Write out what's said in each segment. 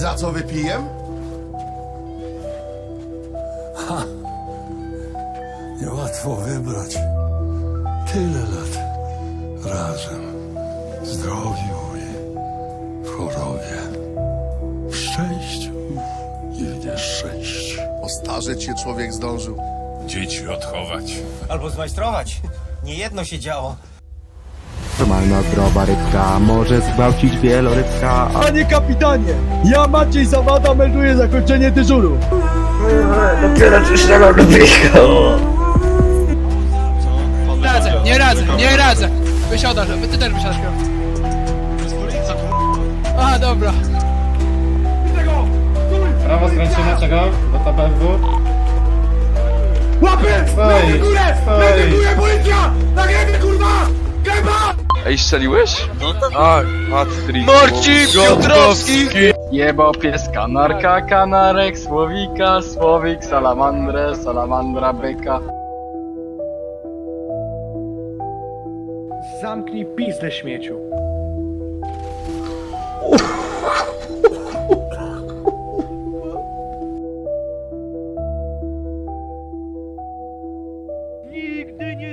za co wypijem? Niełatwo wybrać. Tyle lat razem. W zdrowiu i w chorobie. W szczęściu i w nieszczęściu. Postarzeć się człowiek zdążył. Dzieci odchować. Albo zmajstrować. Nie jedno się działo. Normalna zdrowa rybka może zgwałcić wielorybka, a Panie kapitanie, ja Maciej Zawada melduję zakończenie dyżuru. Radzę, nie radzę, nie radzę. Wysiadasz, wy ty też wysiadasz. A, dobra. Prawo skręcimy, czego? Do TBW. Łapy! Stoi, stoi. policja! Nagrywaj kurwa! Ej, strzeliłeś? No tak. Patryk. Marcin Piotrowski! jebał pieska, narka, kanarek, słowika, słowik, salamandrę, salamandra, byka. Zamknij pizdę śmieciu.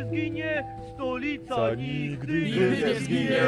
zginie, stolica nigdy, nigdy nie zginie.